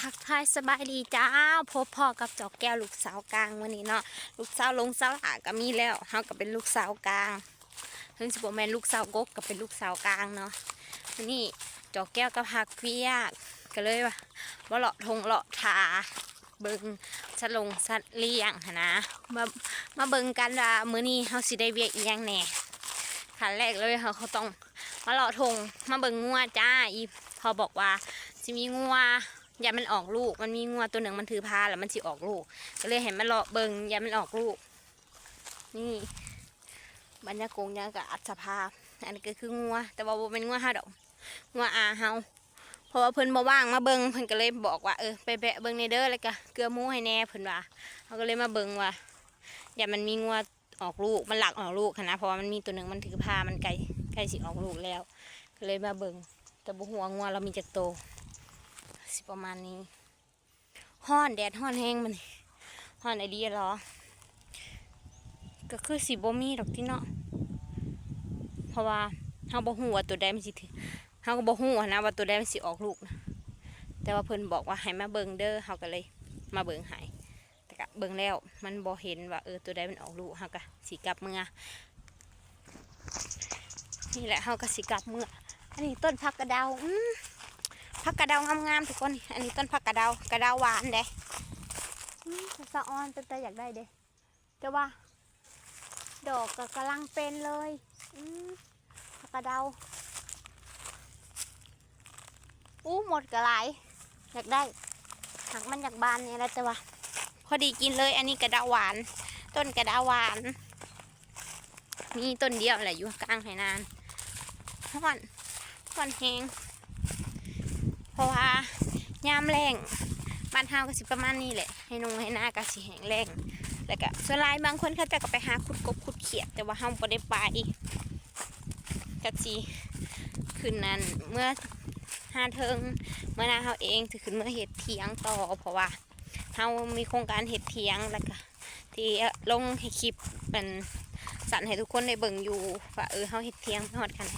ทักทายสบายดีจ้าพบพ่อกับจอกแก้วลูกสาวกลางวันนี้เนาะลูกสาวลงสาวหาก็มีแล้วเฮาก็เป็นลูกสาวกลางถึงสิบแม่นลูกสาวกกก็เป็นลูกสาวกลางเนาะวันนี้จอกแก้วก็พักเวียกก็เลยว่าบ่เลาะทงเลาะทาเบิงสลงสัตว์เลี้ยงนะมามาเบิงกันว่ามื้อนี้เฮาสิได้เวียกอีหยังแหน่ขั้นแรกเลยเฮาเขาต้องมาเลาะทงมาเบิงงัวจ้าอีพอบอกว่าสิมีงัว อย่ามันออกลูก มันมีงัวตัวหนึ่งมันถือพาแล้วมันสิออกลูก ก็เลยเห็นมันเลาะเบิงอย่ามันออกลูก นี่บรรยากงยังกับอัศภาพ อันนี้ก็คืองัว แต่ว่าเป็นงัวฮาดอกงัวอาเฮาเพราะว่าเพิ่นบ่ว่างมาเบิงเพิ่นก็เลยบอกว่าเออไปแบะเบิงในเด้อแล้วก็เกลือมูให้แน่เพิ่นว่าเขาก็เลยมาเบิงว่าอย่ามันมีงัวออกลูกมันหลักออกลูกนะเพราะว่ามันมีตัวหนึ่งมันถือพามันไกลใกล้สิออกลูกแล้ว ก็เลยมาเบิงแต่บ่หัวงัวเรามีจักโต สิประมาณนี้ห้อนแดดห้อนแห้งมันห้อนไอเดียหรอ ก็คือสีบ่มีดอกที่เนาะเพราะว่าเฮาบ่ฮู้ว่าตัวใดมันสิถือเฮาก็บ่ฮู้นะว่าตัวใดมันสิออกลูกนะแต่ว่าเพิ่นบอกว่าให้มาเบิ่งเด้อเฮาก็เลยมาเบิ่งให้แต่ก็เบิ่งแล้ว มันบ่เห็นว่าเออตัวใดมันออกลูกเฮาก็สิกลับเมื่อนี่แหละเฮาก็สิกลับเมื่ออันนี้ต้นผักกระเดาวอืม ผักกระเดางามๆทุกคนนี่อันนี้ต้นผักกระเดากระเดาหวานเด้อืมสะออนแต่อยากได้เด้แต่ว่า ดอกก็กำลังเป็นเลยอืมผักกระเดาอู้หมดกระไรอยากได้หักมันจากบานเนี่ยแล้วแต่ว่า พอดีกินเลย อันนี้กระเดาหวาน ต้นกระเดาหวานมีต้นเดียวแหละอยู่กลางไหนานห่อนห่อนแหงเพ ราะว่ายามแรงบ้านเฮาก็สิประมาณนี้แหละให้นงให้หน้าก็สิแห้งแรงแล้วก็ส่วนลายบางคนเขาจะก็ไปหาขุดกบขุดเขียดแต่ว่าเฮาบ่ได้ไปก็สิขึ้นนั้นเมื่อหาเทิงเมื่อน้าเฮาเองสิขึ้นเมื่อเฮ็ดเถียงต่อเพราะว่าเฮามีโครงการเฮ็ดเถียงแล้วก็ ที่ลงให้คลิปเป็นสั่นให้ทุกคนได้เบิ่งอยู่ว่าเออเฮาเฮ็ดเถียงฮอดกัน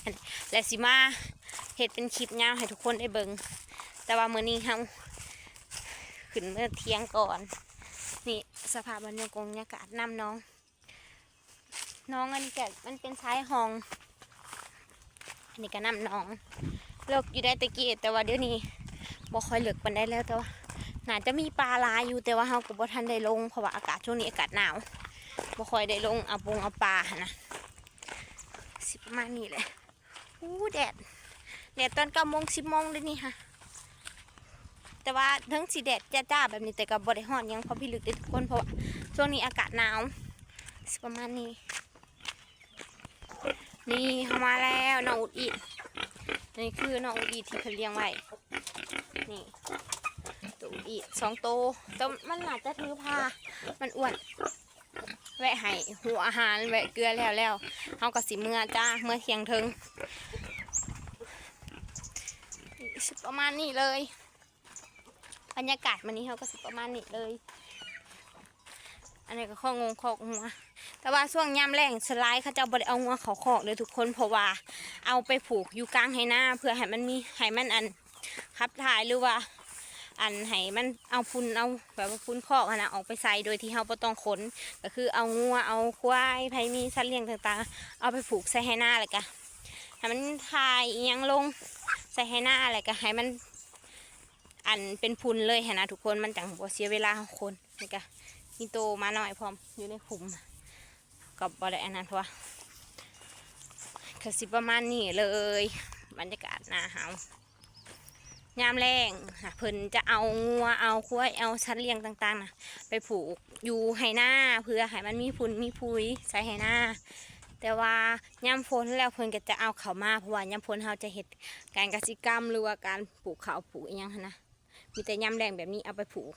และสิมาเห็ดเป็นคลิปยาวให้ทุกคนได้เบิงแต่ว่ามื้อนี้เฮาขึ้นเมื่อเที่ยงก่อนนี่สภาพบรรยากาศบรรยากาศน้ำน้อง น้องอันนี้ก็มันเป็นชายห้องอันนี้ก็น้ำน้องเลิกอยู่ได้ตะกี้แต่ว่าเดี๋ยวนี้บ่ค่อยเลิกปันได้แล้วแต่ว่า น่าจะมีปลาลายอยู่แต่ว่าเฮาก็บ่ทันได้ลงเพราะว่าอากาศช่วงนี้อากาศหนาวบ่ค่อยได้ลงเอาปงเอาปลานะสิประมาณนี้แหละอู้แดดแดดตอนเก้าโมงสิบโมงเลยนี่ค่ะ แต่ว่าทั้งสีแดดจ้าๆแบบนี้แต่กับบริหอนยังเพอพี่ลึกได้ทุกคนเพราะว่าช่วงนี้อากาศหนาวสิประมาณนี้ นี่เข้ามาแล้วน้องอุดอิดนี่คือน้องอุดอิดที่เขาเลี้ยงไว้นี่ อุดอิดสองโตแต่มันหนาจะถือผ้ามันอ้วน แวะให้หัวอาหารแวะเกลือแล้วแล้วเอากระสิเมื่อจ้าเมื่อเคียงเทิงประมาณนี้เลยบรรยากาศมันนี้เขาก็สิประมาณนี้เลย อันนี้ก็ข้องงคอกหัว แต่ว่าช่วงยามแรงสไลด์เขาจะบริเอางัวเขาคอกเลยทุกคนเพราะว่า เอาไปผูกอยู่กลางให้หน้าเพื่อให้มันมีให้มันอันขับถ่ายหรือว่า อันให้มันเอาพุนเอาแบบว่าพุนคอกอะนะออกไปใส่โดยที่เขาไม่ต้องขนก็คือเอางัวเอาควายไผมีสัตว์เลี้ยงต่างๆ เอาไปผูกใส่ให้หน้าเลยกะให้มันถ่ายยังลงใส่ให้หน้าอะไรก็ให้มันอันเป็นพุนเลยนะทุกคนมันจังบ่เสียเวลาของคนนี่ก็มีโตมาหน่อยพร้อมอยู่ในขุมกับบอะไรอันนั้นเพราะว่าก็สิประมาณนี้เลย บรรยากาศหน้าเฮา ยามแรงน่ะเพิ่นจะเอางัวเอาควายเอาชัดเลี้ยงต่างๆนะไปผูกอยู่ให้หน้าเพื่อให้มันมีพุนมีพุยใส่ให้หน้า แต่ว่ายามฝนแล้วเพิ่นก็จะเอาเขามาเพราะว่ายามฝนเราจะเห็ดการกสิกรรมหรือว่าการปลูกเขาปลูกอหยังหั้นนะมีแต่ยามแรงแบบนี้เอาไปปลูก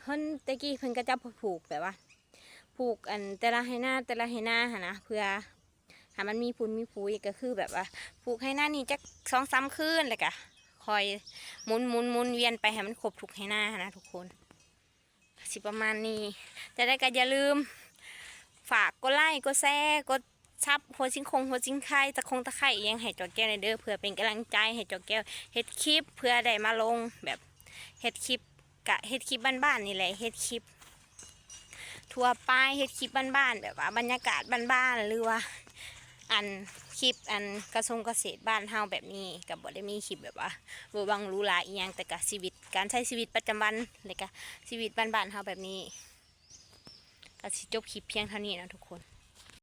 เพิ่นตะกี้เพิ่นก็จะปลูกแบบว่าปลูกอันแต่ละให้หน้าแต่ละให้หน้าหั้นนะเพื่อให้มันมีพุนมีปุ๋ยก็คือแบบว่าปลูกให้หน้านี่จักสองสามคืนเลยกะ คอยหมุนหมุนหมุนเวียนไปให้มันครบทุกให้หน้านะทุกคน สิประมาณนี้ แต่ได้ก็อย่าลืม ฝากกดไลค์กดแชร์กดชับหัวชิงคงหัวชิงไข่ตะคงตะไคร่ยังให้จอแก้วในเด้อเพื่อเป็นกำลังใจให้จอแก้วเฮ็ดคลิปเพื่อได้มาลงแบบเฮ็ดคลิปกะเฮ็ดคลิปบ้านๆนี่แหละเฮ็ดคลิปทั่วไปเฮ็ดคลิปบ้านๆแบบว่าบรรยากาศบ้านๆหรือว่าอัน คลิปอันกระทรวงเกษตรบ้านเฮาแบบนี้กับบ่ได้มีคลิปแบบว่าบ่บังรู้ลาอีหยังแต่กับชีวิตการใช้ชีวิตประจำวันเลยกะชีวิตบ้านๆเฮาแบบนี้ก็สิจบคลิปเพียงเท่านี้นะทุกคน